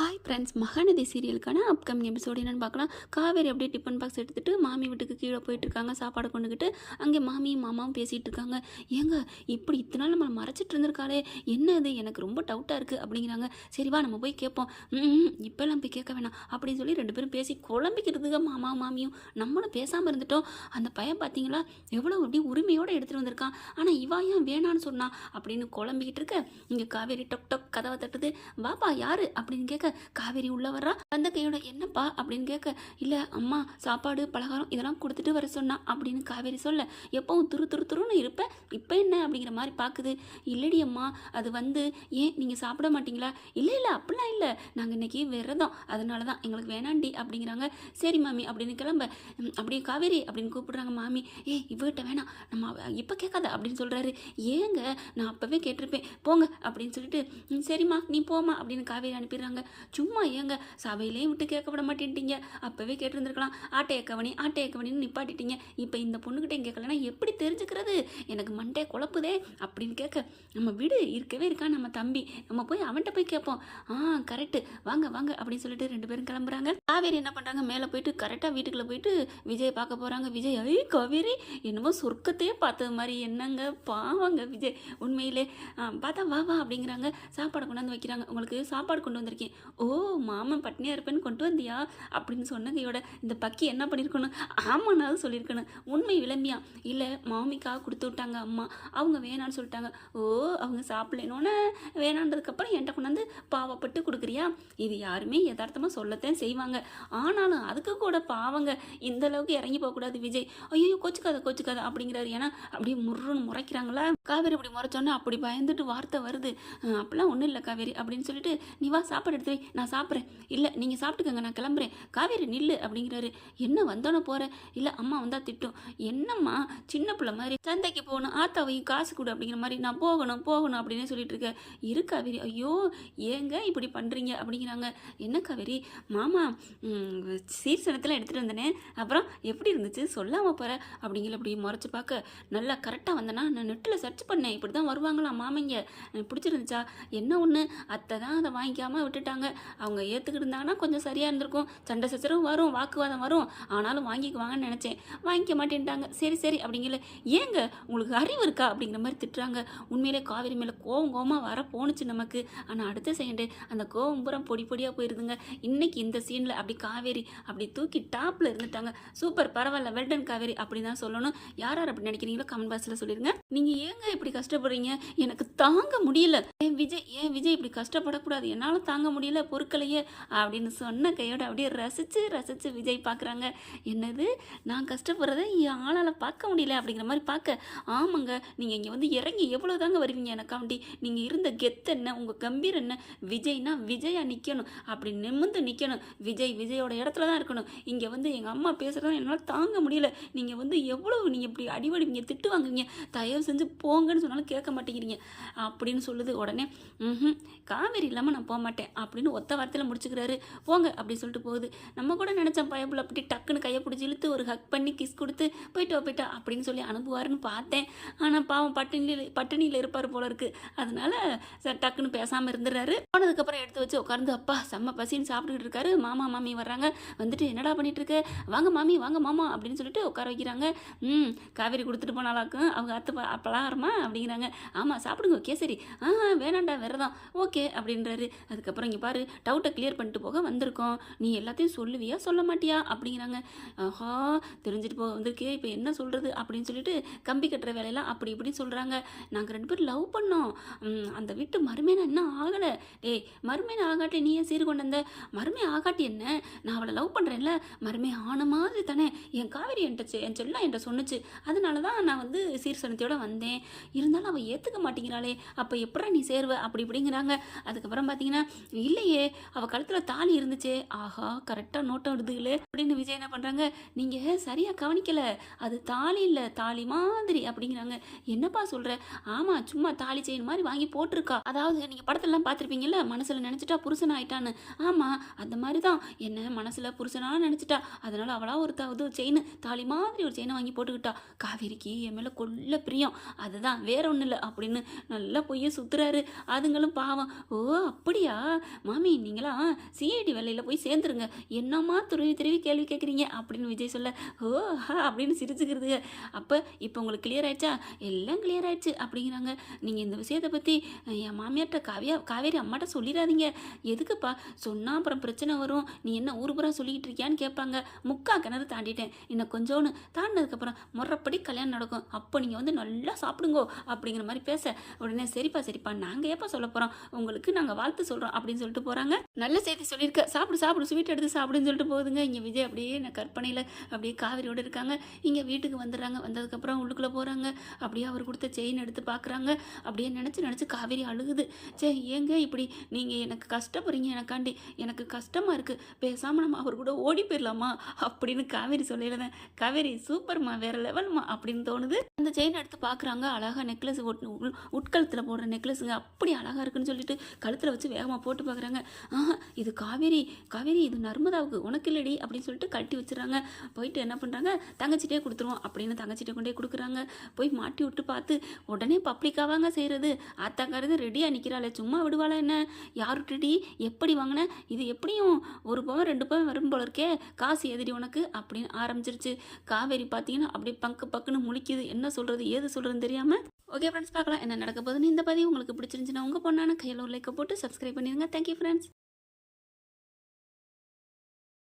Hi friends Mahanadi சீரியலுக்கான upcoming episode என்னென்னு பார்க்கலாம். காவேரி அப்படியே டிஃபன் பாக்ஸ் எடுத்துகிட்டு மாமி வீட்டுக்கு கீழே போயிட்டு இருக்காங்க. சாப்பாடு கொண்டுக்கிட்டு அங்கே மாமியும் மாமாவும் பேசிகிட்டு இருக்காங்க. ஏங்க இப்படி இத்தனை நாள் நம்மளை மறைச்சிட்டு இருந்திருக்காளே? என்ன இது? எனக்கு ரொம்ப டவுட்டாக இருக்குது அப்படிங்கிறாங்க. சரிவா நம்ம போய் கேட்போம். ம் இப்போல்லாம் போய் கேட்க வேணாம் அப்படின்னு சொல்லி ரெண்டு பேரும் பேசி குழம்பிக்கிறதுக்கு மாமா மாமியும் நம்மளும் பேசாமல் இருந்துட்டோம். அந்த பையன் பார்த்தீங்களா எவ்வளோ அப்படி உரிமையோடு எடுத்துகிட்டு வந்திருக்கான். ஆனால் இவா ஏன் வேணான்னு சொன்னான் அப்படின்னு குழம்பிக்கிட்டு இருக்க இங்கே காவேரி டொக் டொக் கதவை தட்டுது. வாப்பா யார்? அப்படின்னு கேட்க காவேரி உள்ளே வர்றா? அந்த கையோட என்னப்பா? அப்படின்னு கேட்க இல்லை அம்மா சாப்பாடு பலகாரம் இதெல்லாம் கொடுத்துட்டு வர சொன்னா அப்படின்னு காவேரி சொல்ல எப்பவும் துரு துரு துருன்னு இருப்பேன் இப்போ என்ன? அப்படிங்கிற மாதிரி பார்க்குது இல்லடி அம்மா அது வந்து ஏன் நீங்கள் சாப்பிட மாட்டீங்களா? இல்லை இல்லை அப்படிலாம் இல்லை. நாங்கள் இன்னைக்கு விரதம். அதனால தான் எங்களுக்கு வேணாண்டி அப்படிங்கிறாங்க. சரி மாமி அப்படின்னு கிளம்ப அப்படியே காவேரி அப்படின்னு கூப்பிடுறாங்க மாமி. ஏ இவகிட்ட வேணாம். நம்ம இப்போ கேட்காத அப்படின்னு சொல்கிறாரு ஏங்க நான் அப்போவே கேட்டிருப்பேன். போங்க அப்படின்னு சொல்லிட்டு "ம், சரிம்மா நீ போம்மா அப்படின்னு காவேரி அனுப்பிடுறாங்க. சும்மா ஏங்க சபையிலே விட்டு கேட்க விட மாட்டேன்ட்டீங்க. அப்போவே கேட்டிருந்துருக்கலாம். ஆட்டைய கவனி ஆட்டைய கவனின்னு நிப்பாட்டிட்டீங்க. இப்போ இந்த பொண்ணுக்கிட்ட கேட்கலன்னா எப்படி தெரிஞ்சுக்கிறது? எனக்கு மண்டே குழப்புதே அப்படின்னு கேட்க நம்ம வீடு இருக்கவே இருக்கான் நம்ம தம்பி நம்ம போய் அவன்கிட்ட போய் கேட்போம். ஆ கரெக்டு வாங்க வாங்க அப்படின்னு சொல்லிட்டு ரெண்டு பேரும் கிளம்புறாங்க. காவேரி என்ன பண்ணுறாங்க மேலே போயிட்டு கரெக்டாக வீட்டுக்குள்ளே போயிட்டு விஜய் பார்க்க போகிறாங்க விஜய் ஐ காவேரி என்னமோ சொர்க்கத்தையே பார்த்தது மாதிரி. என்னங்க பாவாங்க விஜய் உண்மையிலே. ஆ, பார்த்தா வா வா அப்படிங்கிறாங்க. சாப்பாடு கொண்டாந்து வைக்கிறாங்க. உங்களுக்கு சாப்பாடு கொண்டு வந்திருக்கேன். ஓ மாமன் பட்னியாக இருப்பேன்னு கொண்டு வந்தியா? அப்படின்னு சொன்ன கையோட இந்த பக்கி என்ன பண்ணியிருக்கணும் ஆமானாவது சொல்லியிருக்கணும் உண்மை விளம்பியா? இல்லை மாமிக்காக கொடுத்து விட்டாங்க அம்மா. அவங்க வேணான்னு சொல்லிட்டாங்க. ஓ அவங்க சாப்பிடலனோன்னு வேணான்றதுக்கப்புறம் என்கிட்ட கொண்டாந்து பாவப்பட்டு கொடுக்குறியா? இது யாருமே யதார்த்தமாக சொல்லத்தான் செய்வாங்க. ஆனாலும் அதுக்கு கூட பாவங்க. இந்த அளவுக்கு இறங்கி போகக்கூடாது விஜய். ஐயோ கொச்சுக்காத கொச்சுக்காத அப்படிங்கிறாரு. ஏன்னா அப்படியே முருன்னு முறைக்கிறாங்களா? காவேரி இப்படி முறைச்சோன்னே அப்படி பயந்துட்டு வார்த்தை வருது. அப்படிலாம் ஒன்றும் இல்லை காவேரி அப்படின்னு சொல்லிட்டு நீ வா சாப்பாடு எடுத்து வை நான் சாப்பிட்றேன். இல்லை நீங்கள் சாப்பிட்டுக்கங்க நான் கிளம்புறேன். காவேரி நில்லு அப்படிங்கிறாரு. என்ன வந்தோன்னே போகிறேன் இல்லை அம்மா வந்தால் திட்டும். என்னம்மா சின்ன பிள்ளை மாதிரி சந்தைக்கு போகணும் ஆத்தாவையும் காசு கொடு அப்படிங்கிற மாதிரி நான் போகணும் போகணும் அப்படின்னு சொல்லிட்டு இருக்கேன் இரு காவேரி ஐயோ ஏங்க இப்படி பண்ணுறீங்க அப்படிங்கிறாங்க. என்ன காவேரி மாமா ம், சீர்சனத்தில் எடுத்துகிட்டு வந்தனே. அப்புறம் எப்படி இருந்துச்சு? சொல்லாமல் போகிற அப்படிங்கிற அப்படி முறைச்சி பார்க்க. நல்லா கரெக்டாக வந்தேன்னா நான் நெட்டில் சர்ச் பண்ணேன். இப்படி தான் வருவாங்களாம் மாமைங்க. எனக்கு பிடிச்சிருந்துச்சா? என்ன ஒன்று அத்தை தான் அதை வாங்கிக்காமல் விட்டுட்டாங்க. அவங்க ஏற்றுக்கிட்டு இருந்தாங்கன்னா கொஞ்சம் சரியாக இருந்திருக்கும். சண்டை சச்சரவு வரும் வாக்குவாதம் வரும். ஆனாலும் வாங்கிக்குவாங்கன்னு நினச்சேன். வாங்கிக்க மாட்டேன்ட்டாங்க. சரி சரி அப்படிங்கல. ஏங்க உங்களுக்கு அறிவு இருக்கா? அப்படிங்கிற மாதிரி திட்டுறாங்க. உண்மையிலே காவேரி மேலே கோவம் கோவமாக வர போணுச்சு நமக்கு. ஆனால் அடுத்த செகண்டு அந்த கோவம் பூரா பொடி பொடியாக போயிருதுங்க. இன்னைக்கு இந்த சீனில் அப்படி காவேரி அப்படி தூக்கி டாப்பில் இருந்துட்டாங்க. சூப்பர் பரவாயில்ல. வெல்டன் காவேரி அப்படி தான் சொல்லணும். யார் யார் அப்படி நினைக்கிறீங்களோ கமெண்ட் பாக்ஸில் சொல்லிடுங்க நீங்கள் ஏங்க இப்படி கஷ்டப்படுறீங்க? எனக்கு தாங்க முடியல. ஏன் விஜய் ஏன் விஜய் இப்படி கஷ்டப்படக்கூடாது? என்னால் தாங்க முடியல. பொருட்களையே அப்படின்னு சொன்ன கையோட அப்படியே ரசித்து ரசித்து விஜய் பார்க்குறாங்க என்னது? நான் கஷ்டப்படுறத ஆளால் பார்க்க முடியல அப்படிங்கிற மாதிரி பார்க்க. ஆமாங்க நீங்கள் இங்கே வந்து இறங்கி எவ்வளோ தாங்க வருவீங்க எனக்காண்டி நீங்கள் இருந்த கெத்து என்ன? உங்கள் கம்பீர் என்ன? விஜய்னா விஜயா நிற்கணும் அப்படி நிமிர்ந்து நிற்கணும் விஜய் விஜயோட இடத்துல தான் இருக்கணும். இங்கே வந்து எங்கள் அம்மா பேசுகிறத என்னால் தாங்க முடியல. நீங்கள் வந்து எவ்வளோ நீங்கள் இப்படி அடிவடிவீங்க திட்டு வாங்குவீங்க? தயவு செஞ்சு போங்கன்னு சொன்னாலும் கேட்க மாட்டேங்கிறீங்க. அப்படின்னு சொல்லுது உடனே ம் காவேரி இல்லாமல் நான் போக மாட்டேன் அப்படின்னு ஒத்த வார்த்தையில் முடிச்சுக்கிறாரு. போங்க அப்படி சொல்லிட்டு போகுது. நம்ம கூட நினச்சோம் பயப்புல அப்படி டக்குன்னு கையை பிடிச்சி இழுத்து ஒரு ஹக் பண்ணி கிஸ் கொடுத்து போயிட்டு போயிட்டா அப்படின்னு சொல்லி அனுப்புவாருன்னு பார்த்தேன். ஆனால் பாவம் பட்டினியில் பட்டினியில் இருப்பார் போல இருக்கு. அதனால ச- டக்குன்னு பேசாமல் இருந்துடுறாரு. போனதுக்கப்புறம் எடுத்து வச்சு உட்காந்து அப்பா செம்ம பசின்னு சாப்பிட்டுக்கிட்டு இருக்காரு. மாமா மாமி வர்றாங்க. வந்துட்டு என்னடா பண்ணிட்டு இருக்க? வாங்க மாமி வாங்க மாமா அப்படின்னு சொல்லிட்டு உட்கார வைக்கிறாங்க. ம் காவேரி கொடுத்துட்டு போனாலாக்கும். அவங்க அத்தை ப- பலகாரமா? அப்படிங்கிறாங்க. ஆமாம் சாப்பிடுங்க கேசரி ஆ வேணாண்டா விரதம் ஓகே அப்படின்றாரு. அதுக்கப்புறம் இங்கே பாரு டவுட்டை கிளியர் பண்ணிட்டு போக வந்திருக்கோம். நீ எல்லாத்தையும் சொல்லுவியா? சொல்ல மாட்டியா? அப்படிங்கிறாங்க. ஆஹா தெரிஞ்சுட்டு போக வந்திருக்கே இப்போ என்ன சொல்கிறது அப்படின்னு சொல்லிட்டு கம்பி கட்டுற வேலையெல்லாம் அப்படி இப்படின்னு சொல்கிறாங்க நாங்கள் ரெண்டு பேரும் லவ் பண்ணோம். அந்த வீட்டு மறுமையான என்ன ஆகலை. டேய் மறுமையான ஆகாட்டி நீ ஏன் சீர் கொண்டு வந்த? மருமே ஆகாட்டி என்ன? நான் அவளை லவ் பண்ணுறேன்ல மருமே ஆன மாதிரி தானே. என் காவேரி என்கிட்ட செ- என் செல்லம் என்கிட்ட சொன்னுச்சு. அதனால தான் நான் வந்து சீர்சனத்தையோட வந்தேன். இருந்தாலும் அவள் ஏற்றுக்க மாட்டேங்கிறாளே. அப்போ எப்படா நீ சேருவ? அப்படி இப்படிங்கிறாங்க. அதுக்கப்புறம் பார்த்தீங்கன்னா இல்லை இல்லையே அவள் கழுத்தில் தாலி இருந்துச்சே. ஆஹா கரெக்டாக நோட்டம் எடுத்துக்கலே. அப்படின்னு விஜய் என்ன பண்ணுறாங்க நீங்கள் சரியாக கவனிக்கல. அது தாலி இல்லை தாலி மாதிரி அப்படிங்கிறாங்க. என்னப்பா சொல்கிற ஆமாம் சும்மா தாலி செயின் மாதிரி வாங்கி போட்டிருக்கா. அதாவது நீங்கள் படத்துலலாம் பார்த்துருப்பீங்கல்ல மனசில் நினச்சிட்டா புருஷன் ஆயிட்டான்னு. ஆமாம் அந்த மாதிரி தான் என்ன மனசில் புருஷனாக நினச்சிட்டா? அதனால் அவளா ஒரு இது செயின் தாலி மாதிரி ஒரு செயினை வாங்கி போட்டுக்கிட்டா. காவேரிக்கு என் மேலே கொல்ல பிரியம். அதுதான் வேற ஒன்றும் இல்லை அப்படின்னு நல்லா பொய்ய சுத்துறாரு. அதுங்களும் பாவம். ஓ அப்படியா? மாமி நீங்களாம் சிஐடி வேலையில் போய் சேர்ந்துருங்க. என்னம்மா துருவி துருவி கேள்வி கேட்குறீங்க அப்படின்னு விஜய் சொல்ல ஓ ஹா அப்படின்னு சிரிச்சுக்கிறதுங்க. அப்போ இப்போ உங்களுக்கு கிளியர் ஆயிடுச்சா? எல்லாம் கிளியர் ஆயிடுச்சு அப்படிங்கிறாங்க. நீங்கள் இந்த விஷயத்தை பற்றி என் மாமியார்கிட்ட காவியா காவேரி அம்மாட்ட சொல்லிடாதீங்க. எதுக்குப்பா? சொன்னால் அப்புறம் பிரச்சனை வரும். நீ என்ன ஊர் பூரா சொல்லிக்கிட்டு இருக்கியான்னு கேட்பாங்க. முக்கா கிணறு தாண்டிட்டேன். இன்னும் கொஞ்சோன்னு தாண்டினதுக்கப்புறம் முறைப்படி கல்யாணம் நடக்கும். அப்போ நீங்கள் வந்து நல்லா சாப்பிடுங்கோ அப்படிங்கிற மாதிரி பேச உடனே சரிப்பா சரிப்பா நாங்கள் ஏப்பா சொல்ல போகிறோம் உங்களுக்கு நாங்கள் வாழ்த்து சொல்கிறோம் அப்படின்னு சொல்லி சொல்லிட்டு போகிறாங்க நல்ல செய்தி சொல்லியிருக்க. சாப்பிடு சாப்பிடு ஸ்வீட் எடுத்து சாப்பிடுன்னு சொல்லிட்டு போகுதுங்க. இங்கே விஜய் அப்படியே நான் கற்பனையில் அப்படியே காவிரியோடு இருக்காங்க. இங்கே வீட்டுக்கு வந்துடுறாங்க. வந்ததுக்கப்புறம் உள்ளுக்குள்ளே போகிறாங்க அப்படியே அவர் கொடுத்த செயின் எடுத்து பார்க்குறாங்க அப்படியே நினச்சி நினச்சி காவேரி அழுகுது. சே ஏங்க இப்படி? நீங்கள் எனக்கு கஷ்டப்படுறீங்க எனக்காண்டி. எனக்கு கஷ்டமாக இருக்குது பேசாமல் நம்ம அவர் கூட ஓடி போயிடலாமா? அப்படின்னு காவேரி சொல்லிடுறேன். காவேரி சூப்பர்மா. வேற லெவல்மா அப்படின்னு தோணுது. அந்த செயின் எடுத்து பார்க்குறாங்க அழகாக நெக்லஸ் உட்கழுத்தில் போடுற நெக்லஸுங்க அப்படி அழகாக இருக்குன்னு சொல்லிட்டு கழுத்தில் வச்சு வேகமாக போட்டு பார்க்குறாங்க ஆஹா இது காவேரி காவேரி இது நர்மதாவுக்கு உனக்கு இல்லடி அப்படின்னு சொல்லிட்டு கட்டி வச்சிடறாங்க போயிட்டு என்ன பண்ணுறாங்க தங்கச்சிட்டே கொடுத்துருவோம் அப்படின்னு தங்கச்சிட்டே கொண்டே கொடுக்குறாங்க. போய் மாட்டி விட்டு பார்த்து உடனே பப்ளிக்காவாங்க செய்கிறது ஆத்தாக்காரது ரெடியாக நிற்கிறாளே சும்மா விடுவாளா என்ன? யாருட்டடி எப்படி வாங்கின? இது எப்படியும் ஒரு பவன் ரெண்டு பவன் வரும் போல இருக்கே. காசு எதிரி உனக்கு? அப்படின்னு ஆரம்பிச்சிருச்சு. காவேரி பார்த்தீங்கன்னா அப்படியே பங்கு பக்குன்னு முழிக்குது. என்ன சொல்கிறது ஏது சொல்கிறதுன்னு தெரியாமல் ஓகே ஃப்ரெண்ட்ஸ் பார்க்கலாம். என்ன நடக்க போகுதுன்னு இந்த பதிவு உங்களுக்கு பிடிச்சிருந்துச்சுன்னா உங்கள் பொண்ணான கையில் ஒரு லைக்கை போட்டு சப்ஸ்கிரைப் பண்ணிடுங்க. Thank you friends